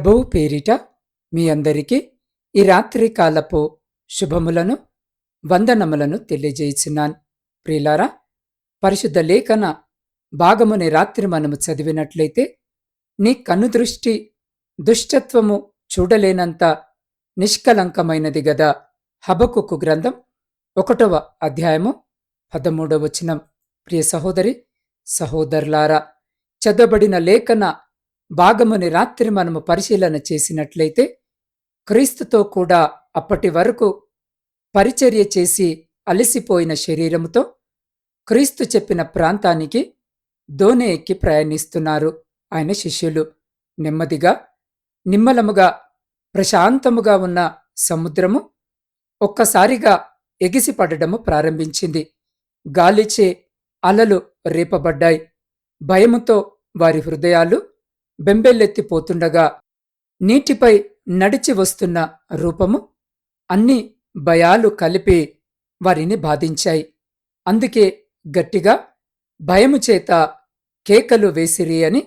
ప్రభువు పేరిట మీ అందరికీ ఈ రాత్రి కాలపు శుభములను వందనములను తెలియజేయుచున్నాను. ప్రియులారా పరిశుద్ధ లేఖన భాగముని రాత్రి మనము చదివినట్లయితే నీ కన్ను దృష్టి దుష్టత్వము చూడలేనంత నిష్కలంకమైనది గదా. హబకుకు గ్రంథం ఒకటవ అధ్యాయము పదమూడవ వచనం. ప్రియ సహోదరి సహోదరులారా చదవబడిన లేఖన భాగముని రాత్రి మనము పరిశీలన చేసినట్లయితే క్రీస్తుతో కూడా అప్పటి వరకు పరిచర్య చేసి అలసిపోయిన శరీరముతో క్రీస్తు చెప్పిన ప్రాంతానికి దోణి ఎక్కి ప్రయాణిస్తున్నారు ఆయన శిష్యులు. నెమ్మదిగా నిమ్మలముగా ప్రశాంతముగా ఉన్న సముద్రము ఒక్కసారిగా ఎగిసిపడడము ప్రారంభించింది. గాలిచే అలలు రేపబడ్డాయి. భయముతో వారి హృదయాలు బెంబెల్లెత్తిపోతుండగా నీటిపై నడిచి వస్తున్న రూపము అన్ని భయాలు కలిపి వారిని బాధించాయి. అందుకే గట్టిగా భయము చేత కేకలు వేసిరి అని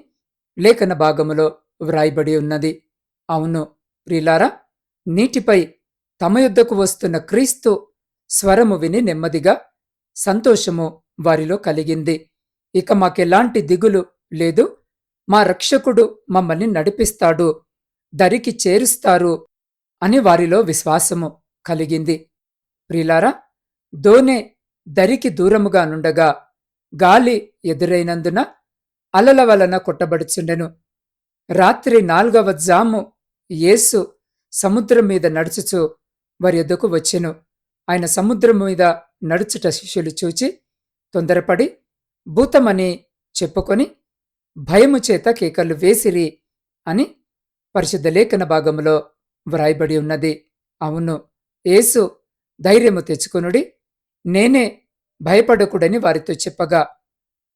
లేఖన భాగములో వ్రాయబడి ఉన్నది. అవును ప్రిలారా నీటిపై తమ యుద్ధకు వస్తున్న క్రీస్తు స్వరము విని నెమ్మదిగా సంతోషము వారిలో కలిగింది. ఇక మాకెలాంటి దిగులు లేదు. మా రక్షకుడు మమ్మల్ని నడిపిస్తాడు దరికి చేరుస్తారు అని వారిలో విశ్వాసము కలిగింది. ప్రిలారా దోనె దరికి దూరముగా నుండగా గాలి ఎదురైనందున అలల వలన కొట్టబడుచుండెను. రాత్రి నాల్గవ జాము యేసు సముద్రం మీద నడుచుచు వారి ఎద్దుకు వచ్చెను. ఆయన సముద్రం మీద నడుచుట శిష్యులు చూచి తొందరపడి భూతమని చెప్పుకొని భయము చేత కేకలు వేసిరి అని పరిశుద్ధ లేఖన భాగంలో వ్రాయబడి ఉన్నది. అవును యేసు ధైర్యము తెచ్చుకొనుడి నేనే భయపడకుడని వారితో చెప్పగా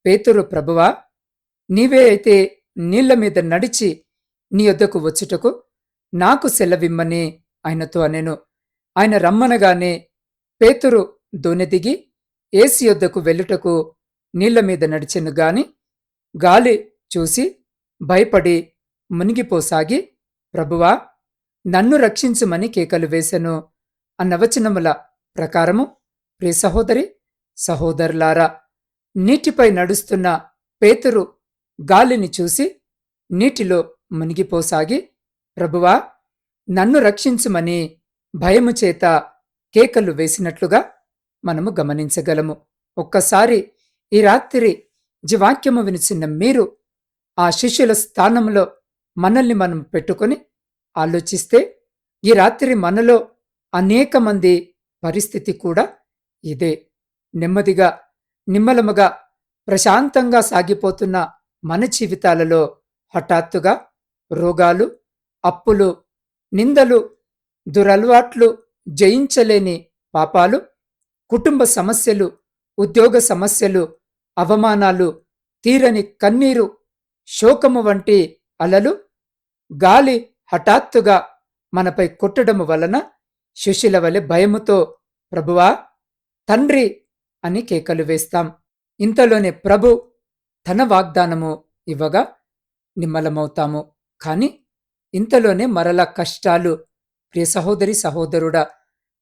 పేతురు ప్రభువా నీవే అయితే నీళ్ళ మీద నడిచి నీ వద్దకు వచ్చుటకు నాకు సెలవిమ్మని ఆయనతో అనెను. ఆయన రమ్మనగానే పేతురు దోనెదిగి ఏసి యొద్దకు వెళ్ళుటకు నీళ్ళ మీద నడిచెను గాని గాలి చూసి భయపడి మునిగిపోసాగి ప్రభువా నన్ను రక్షించుమని కేకలు వేశను అన్న వచనముల ప్రకారము ప్రియ సహోదరి సహోదరులారా నీటిపై నడుస్తున్న పేతురు గాలిని చూసి నీటిలో మునిగిపోసాగి ప్రభువా నన్ను రక్షించుమని భయము చేత కేకలు వేసినట్లుగా మనము గమనించగలము. ఒక్కసారి ఈ రాత్రి జీవాక్యము వినిచిన మీరు ఆ శిష్యుల స్థానంలో మనల్ని మనం పెట్టుకొని ఆలోచిస్తే ఈ రాత్రి మనలో అనేక మంది పరిస్థితి కూడా ఇదే. నెమ్మదిగా నిమ్మలముగా ప్రశాంతంగా సాగిపోతున్న మన జీవితాలలో హఠాత్తుగా రోగాలు అప్పులు నిందలు దురలవాట్లు జయించలేని పాపాలు కుటుంబ సమస్యలు ఉద్యోగ సమస్యలు అవమానాలు తీరని కన్నీరు శోకము వంటి అలలు గాలి హఠాత్తుగా మనపై కొట్టడము వలన శిష్యుల వలె భయముతో ప్రభువా తండ్రి అని కేకలు వేస్తాం. ఇంతలోనే ప్రభు తన వాగ్దానము ఇవ్వగా నిమ్మలమవుతాము. కాని ఇంతలోనే మరల కష్టాలు ప్రియ సహోదరి సహోదరుడా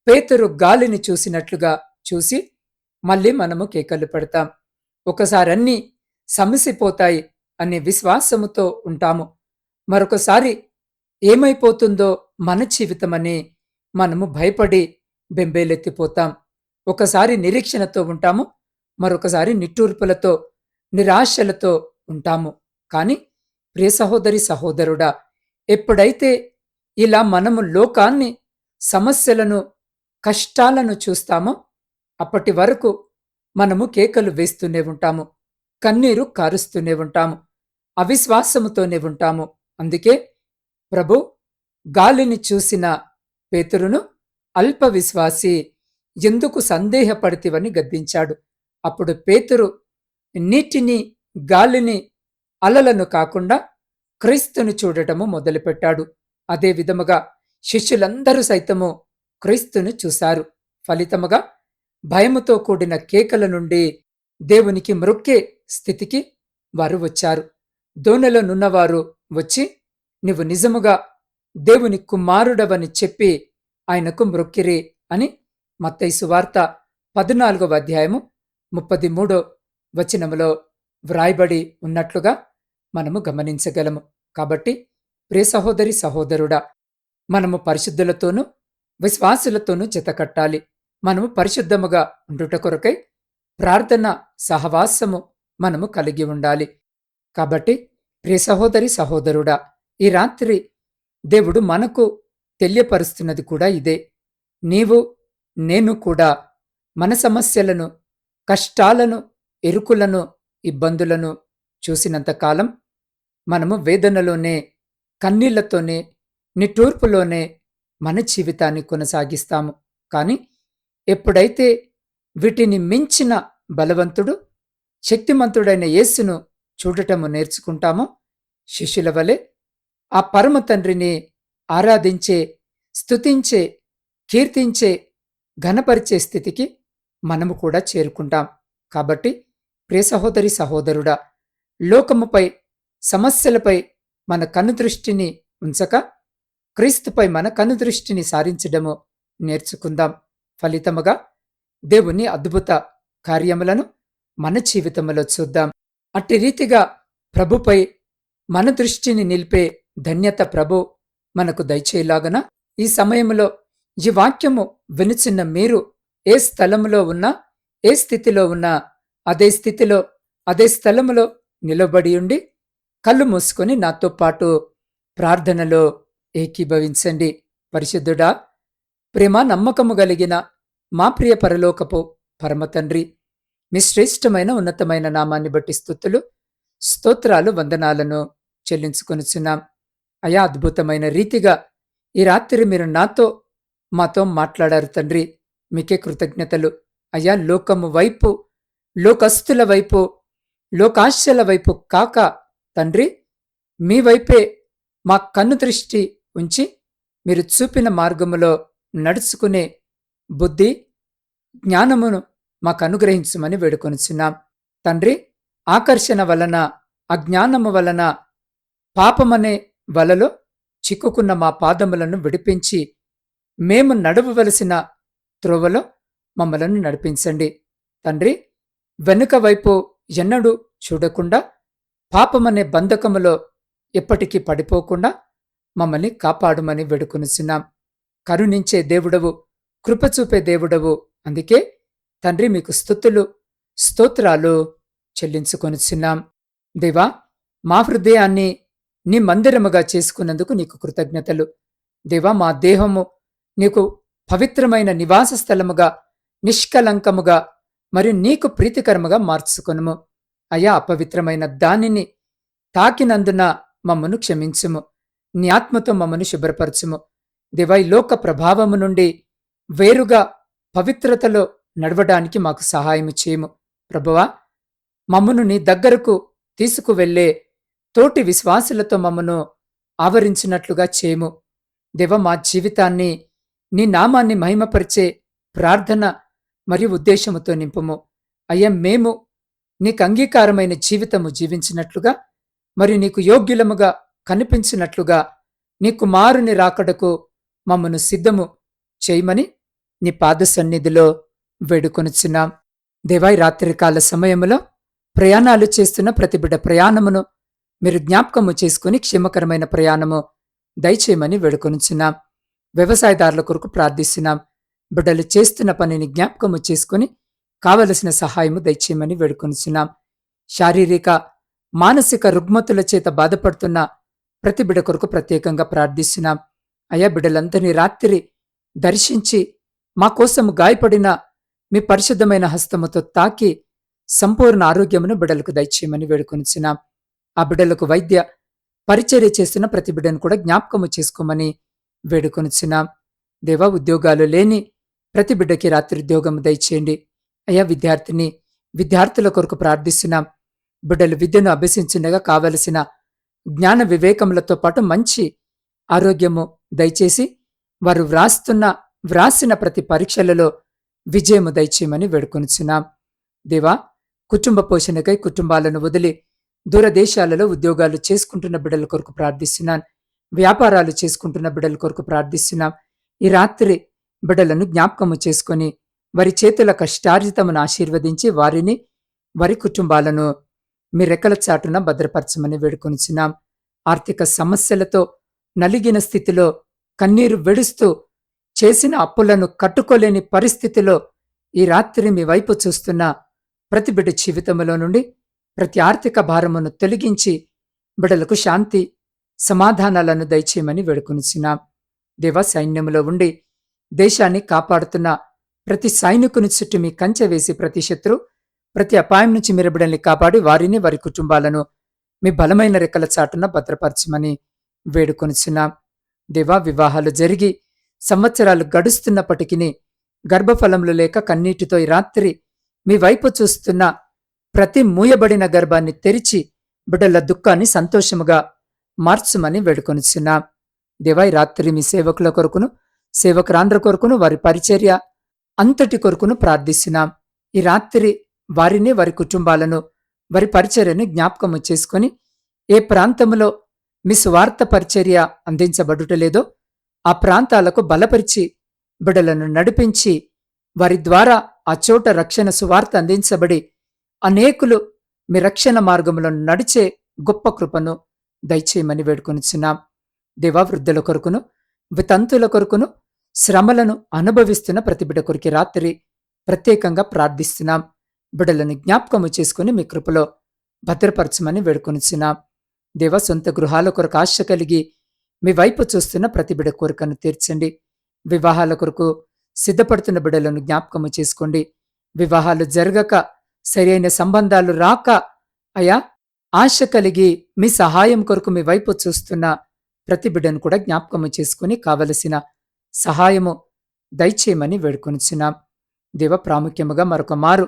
పేతురు గాలిని చూసినట్లుగా చూసి మళ్ళీ మనము కేకలు పెడతాం. ఒకసారి అన్నీ సమసిపోతాయి అనే విశ్వాసముతో ఉంటాము. మరొకసారి ఏమైపోతుందో మన జీవితమని మనము భయపడి బెంబేలెత్తిపోతాం. ఒకసారి నిరీక్షణతో ఉంటాము మరొకసారి నిట్టూర్పులతో నిరాశలతో ఉంటాము. కాని ప్రియ సహోదరి సహోదరుడా ఎప్పుడైతే ఇలా మనము లోకాన్ని సమస్యలను కష్టాలను చూస్తామో అప్పటి వరకు మనము కేకలు వేస్తూనే ఉంటాము కన్నీరు కారుస్తూనే ఉంటాము అవిశ్వాసముతోనే ఉంటాము. అందుకే ప్రభు గాలిని చూసిన పేతురును అల్ప విశ్వాసి ఎందుకు సందేహపడితివని గద్దించాడు. అప్పుడు పేతురు నీటిని గాలిని అలలను కాకుండా క్రీస్తును చూడటము మొదలుపెట్టాడు. అదే విధముగా శిష్యులందరూ సైతము క్రీస్తును చూశారు. ఫలితముగా భయముతో కూడిన కేకల నుండి దేవునికి మ్రొక్కే స్థితికి వారు వచ్చారు. దోణెలో నున్నవారు వచ్చి నీవు నిజముగా దేవుని కుమారుడవని చెప్పి ఆయనకు మ్రొక్కిరి అని మత్తైసు వార్త పద్నాలుగవ అధ్యాయము ముప్పది మూడో వచనములో వ్రాయబడి ఉన్నట్లుగా మనము గమనించగలము. కాబట్టి ప్రే సహోదరి సహోదరుడా మనము పరిశుద్ధులతోనూ విశ్వాసులతోనూ జతకట్టాలి. మనము పరిశుద్ధముగా ఉండుట కొరకై ప్రార్థన సహవాసము మనము కలిగి ఉండాలి. కాబట్టి ప్రియ సహోదరి సహోదరుడా ఈ రాత్రి దేవుడు మనకు తెలియపరుస్తున్నది కూడా ఇదే. నీవు నేను కూడా మన సమస్యలను కష్టాలను ఎరుకులను ఇబ్బందులను చూసినంతకాలం మనము వేదనలోనే కన్నీళ్ళతోనే నిట్టూర్పులోనే మన జీవితాన్ని కొనసాగిస్తాము. కానీ ఎప్పుడైతే వీటిని మించిన బలవంతుడు శక్తిమంతుడైన యేసును చూడటము నేర్చుకుంటామో శిష్యుల వలె ఆ పరమ తండ్రిని ఆరాధించే స్తుతించే కీర్తించే ఘనపరిచే స్థితికి మనము కూడా చేరుకుంటాం. కాబట్టి ప్రియ సహోదరి సహోదరుడా లోకముపై సమస్యలపై మన కనుదృష్టిని ఉంచక క్రీస్తుపై మన కనుదృష్టిని సారించడము నేర్చుకుందాం. ఫలితముగా దేవుని అద్భుత కార్యములను మన జీవితంలో చూద్దాం. అట్టి రీతిగా ప్రభుపై మన దృష్టిని నిలిపే ధన్యత ప్రభు మనకు దయచేలాగన ఈ సమయంలో ఈ వాక్యము వినుచున్న మీరు ఏ స్థలములో ఉన్నా ఏ స్థితిలో ఉన్నా అదే స్థితిలో అదే స్థలములో నిలబడి ఉండి కళ్ళు మూసుకొని నాతో పాటు ప్రార్థనలో ఏకీభవించండి. పరిశుద్ధుడా ప్రేమ నమ్మకము కలిగిన మా ప్రియ పరలోకపు పరమతండ్రి మీ శ్రేష్టమైన ఉన్నతమైన నామాన్ని బట్టి స్థుతులు స్తోత్రాలు వందనాలను చెల్లించుకొనిచున్నాం. అయా అద్భుతమైన రీతిగా ఈ రాత్రి మీరు నాతో మాతో మాట్లాడారు తండ్రి. మీకే కృతజ్ఞతలు. అయా లోకము వైపు లోకస్తుల వైపు లోకాశల వైపు కాక తండ్రి మీ వైపే మా కన్ను దృష్టి ఉంచి మీరు చూపిన మార్గములో నడుచుకునే బుద్ధి జ్ఞానమును మాకు అనుగ్రహించమని వేడుకొనిచున్నాం. తండ్రి ఆకర్షణ వలన అజ్ఞానము వలన పాపమనే వలలో చిక్కుకున్న మా పాదములను విడిపించి మేము నడవవలసిన త్రోవలో మమ్మలను నడిపించండి. తండ్రి వెనుక వైపు ఎన్నడూ చూడకుండా పాపమనే బంధకములో ఎప్పటికీ పడిపోకుండా మమ్మల్ని కాపాడుమని వేడుకొనిచున్నాం. కరుణించే దేవుడవు కృపచూపే దేవుడవు. అందుకే తండ్రి మీకు స్థుతులు స్తోత్రాలు చెల్లించుకొనిచున్నాం. దేవా మా హృదయాన్ని నీ మందిరముగా చేసుకున్నందుకు నీకు కృతజ్ఞతలు. దేవా మా దేహము నీకు పవిత్రమైన నివాస స్థలముగా నిష్కలంకముగా మరియు నీకు ప్రీతికరముగా మార్చుకొనుము. అయా అపవిత్రమైన దానిని తాకినందున మమ్మను క్షమించుము. నీ ఆత్మతో మమ్మను శుభ్రపరచుము. దివై లోక ప్రభావము నుండి వేరుగా పవిత్రతలో నడవడానికి మాకు సహాయము చేయము. ప్రభువా మమ్మను నీ దగ్గరకు తీసుకువెళ్ళే తోటి విశ్వాసులతో మమ్మను ఆవరించినట్లుగా చేయము. దేవ మా జీవితాన్ని నీ నామాన్ని మహిమపరిచే ప్రార్థన మరియు ఉద్దేశముతో నింపుము. అయ్యా మేము నీకు అంగీకారమైన జీవితము జీవించినట్లుగా మరియు నీకు యోగ్యులముగా కనిపించినట్లుగా నీ కుమారుని రాకడకు మమ్మను సిద్ధము చేయమని నీ పాద సన్నిధిలో వేడుకొనుచున్నాం దేవాయి రాత్రికాల సమయములో ప్రయాణాలు చేస్తున్న ప్రతి బిడ్డ ప్రయాణమును మీరు జ్ఞాపకము చేసుకుని క్షేమకరమైన ప్రయాణము దయచేయమని వేడుకొనుచున్నాం. వ్యవసాయదారుల కొరకు ప్రార్థిస్తున్నాం. బిడ్డలు చేస్తున్న పనిని జ్ఞాపకము చేసుకుని కావలసిన సహాయము దయచేయమని వేడుకొనుచున్నాం. శారీరక మానసిక రుగ్మతుల చేత బాధపడుతున్న ప్రతి బిడ కొరకు ప్రత్యేకంగా ప్రార్థిస్తున్నాం. అయ్యా బిడ్డలందరినీ రాత్రి దర్శించి మా కోసం గాయపడిన మీ పరిశుద్ధమైన హస్తముతో తాకి సంపూర్ణ ఆరోగ్యమును బిడ్డలకు దయచేయమని వేడుకొనిచున్నాం. ఆ బిడ్డలకు వైద్య పరిచర్య చేసిన ప్రతి బిడ్డను కూడా జ్ఞాపకము చేసుకోమని వేడుకొనిచ్చినాం దేవా ఉద్యోగాలు లేని ప్రతి బిడ్డకి రాత్రి ఉద్యోగం దయచేయండి. అయ్యా విద్యార్థిని విద్యార్థుల కొరకు ప్రార్థిస్తున్నాం. బిడ్డలు విద్యను అభ్యసించుండగా కావలసిన జ్ఞాన వివేకములతో పాటు మంచి ఆరోగ్యము దయచేసి వారు వ్రాస్తున్న వ్రాసిన ప్రతి పరీక్షలలో విజయము దయచేయమని వేడుకొనిచున్నాం. దేవా కుటుంబ పోషణకై కుటుంబాలను వదిలి దూరదేశాలలో ఉద్యోగాలు చేసుకుంటున్న బిడ్డల కొరకు ప్రార్థిస్తున్నాను వ్యాపారాలు చేసుకుంటున్న బిడ్డల కొరకు ప్రార్థిస్తున్నాం. ఈ రాత్రి బిడ్డలను జ్ఞాపకము చేసుకొని వారి చేతుల కష్టార్జితమును ఆశీర్వదించి వారిని వారి కుటుంబాలను మీ రెక్కల చాటున భద్రపరచమని వేడుకొనిచున్నాం. ఆర్థిక సమస్యలతో నలిగిన స్థితిలో కన్నీరు వెడుస్తూ చేసిన అప్పులను కట్టుకోలేని పరిస్థితిలో ఈ రాత్రి మీ వైపు చూస్తున్న ప్రతి బిడ్డ జీవితంలో నుండి ప్రతి ఆర్థిక భారమును తొలగించి బిడలకు శాంతి సమాధానాలను దయచేయమని వేడుకొనిచున్నాం. దేవ సైన్యంలో ఉండి దేశాన్ని కాపాడుతున్న ప్రతి సైనికుని చుట్టూ మీ కంచె వేసి ప్రతి శత్రు ప్రతి అపాయం నుంచి మీరు బిడల్ని కాపాడి వారిని వారి కుటుంబాలను మీ బలమైన రెక్కల చాటున భద్రపరచమని వేడుకొనిచున్నాం. వివాహాలు జరిగి సంవత్సరాలు గడుస్తున్నప్పటికీ గర్భఫలములు లేక కన్నీటితో ఈ రాత్రి మీ వైపు చూస్తున్న ప్రతి మూయబడిన గర్భాన్ని తెరిచి బిడ్డల దుఃఖాన్ని సంతోషముగా మార్చుమని వేడుకొనిచున్నాం. దేవా రాత్రి మీ సేవకుల కొరకును సేవకురాంధ్ర కొరకును వారి పరిచర్య అంతటి కొరకును ప్రార్థిస్తున్నాం. ఈ రాత్రి వారిని వారి కుటుంబాలను వారి పరిచర్యను జ్ఞాపకము చేసుకొని ఏ ప్రాంతంలో మీ స్వార్థ పరిచర్య అందించబడుటలేదో ఆ ప్రాంతాలకు బలపరిచి బిడలను నడిపించి వారి ద్వారా ఆ చోట రక్షణ సువార్త అందించబడి అనేకులు మీ రక్షణ మార్గంలో నడిచే గొప్ప కృపను దయచేయమని వేడుకొనిచున్నాం. దేవావృద్ధుల కొరకును వితంతుల కొరకును శ్రమలను అనుభవిస్తున్న ప్రతి బిడ కొరికి రాత్రి ప్రత్యేకంగా ప్రార్థిస్తున్నాం. బిడలను జ్ఞాపకము చేసుకుని మీ కృపలో భద్రపరచమని వేడుకొనిచున్నాం. దేవ సొంత గృహాల కొరకు ఆశ కలిగి మీ వైపు చూస్తున్న ప్రతి బిడ కోరికను తీర్చండి. వివాహాల కొరకు సిద్ధపడుతున్న బిడలను జ్ఞాపకము చేసుకోండి. వివాహాలు జరగక సరైన సంబంధాలు రాక అయా ఆశ కలిగి మీ సహాయం కొరకు మీ వైపు చూస్తున్న ప్రతి బిడ్డను కూడా జ్ఞాపకము చేసుకుని కావలసిన సహాయము దయచేయమని వేడుకొనిచున్నాం. దేవ ప్రాముఖ్యముగా మరొక మారు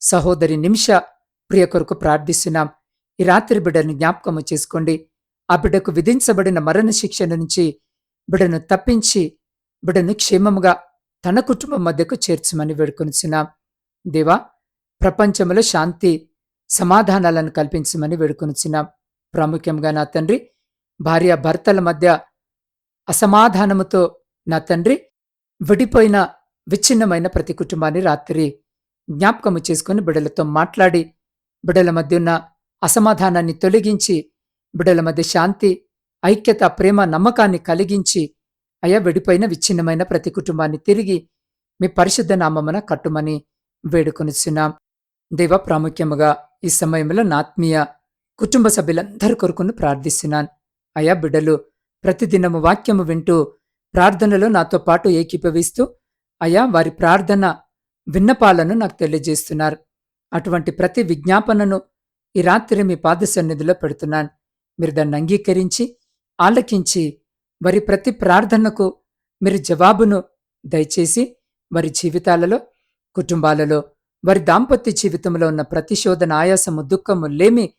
సహోదరి నిమిష ప్రియ కొరకు ప్రార్థిస్తున్నాం. ఈ రాత్రి బిడ్డను జ్ఞాపకము చేసుకోండి. ఆ బిడ్డకు విధించబడిన మరణ శిక్ష నుంచి బిడ్డను తప్పించి బిడ్డను క్షేమముగా తన కుటుంబం మధ్యకు చేర్చమని వేడుకొనిచున్నాం. దేవా ప్రపంచంలో శాంతి సమాధానాలను కల్పించమని వేడుకొనిచున్నాం. ప్రాముఖ్యంగా నా తండ్రి భార్య భర్తల మధ్య అసమాధానముతో నా తండ్రి విడిపోయిన విచ్ఛిన్నమైన ప్రతి కుటుంబాన్ని రాత్రి జ్ఞాపకము చేసుకుని బిడలతో మాట్లాడి బిడల మధ్య ఉన్న అసమాధానాన్ని తొలగించి బిడ్డల మధ్య శాంతి ఐక్యత ప్రేమ నమ్మకాన్ని కలిగించి అయా విడిపోయిన విచ్ఛిన్నమైన ప్రతి కుటుంబాన్ని తిరిగి మీ పరిశుద్ధ నామమున కట్టుమని వేడుకొనిచున్నాం. దేవ ప్రాముఖ్యముగా ఈ సమయంలో నాత్మీయ కుటుంబ సభ్యులందరి కొరకును ప్రార్థిస్తున్నాను. అయా బిడ్డలు ప్రతిదినము వాక్యము వింటూ ప్రార్థనలో నాతో పాటు ఏకీభవిస్తూ అయా వారి ప్రార్థన విన్నపాలను నాకు తెలియజేస్తున్నారు. అటువంటి ప్రతి విజ్ఞాపనను ఈ రాత్రి మీ పాద సన్నిధిలో పెడుతున్నాను. మీరు దాన్ని అంగీకరించి ఆలకించి వారి ప్రతి ప్రార్థనకు మీరు జవాబును దయచేసి వారి జీవితాలలో కుటుంబాలలో వారి దాంపత్య జీవితంలో ఉన్న ప్రతిశోధన ఆయాసము దుఃఖము లేమి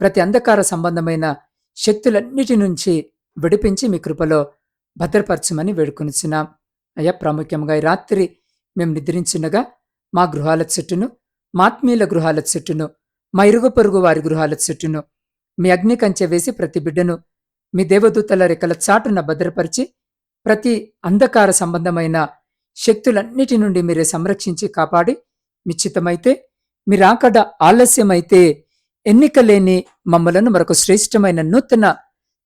ప్రతి అంధకార సంబంధమైన శక్తులన్నిటి నుంచి విడిపించి మీ కృపలో భద్రపరచమని వేడుకొనిచున్నాం. అయ్యా ప్రాముఖ్యంగా ఈ రాత్రి మేము నిద్రించినగా మా గృహాల చుట్టూను మాత్మీయుల గృహాల చుట్టూను మా ఇరుగు పొరుగు వారి గృహాల చుట్టూను. మీ అగ్ని కంచె వేసి ప్రతి బిడ్డను మీ దేవదూతల రెక్కల చాటున భద్రపరిచి ప్రతి అంధకార సంబంధమైన శక్తులన్నిటి నుండి మీరే సంరక్షించి కాపాడి మిచ్చితమైతే మీరాకడ ఆలస్యమైతే ఎన్నికలేని మమ్మలను మరొక శ్రేష్టమైన నూతన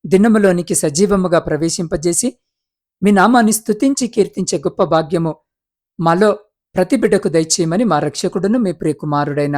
దినములోనికి సజీవముగా ప్రవేశింపజేసి మీ నామాన్ని స్తుతించి కీర్తించే గొప్ప భాగ్యము మాలో ప్రతి బిడ్డకు దయచేయమని మా రక్షకుడును మీ ప్రియకుమారుడైన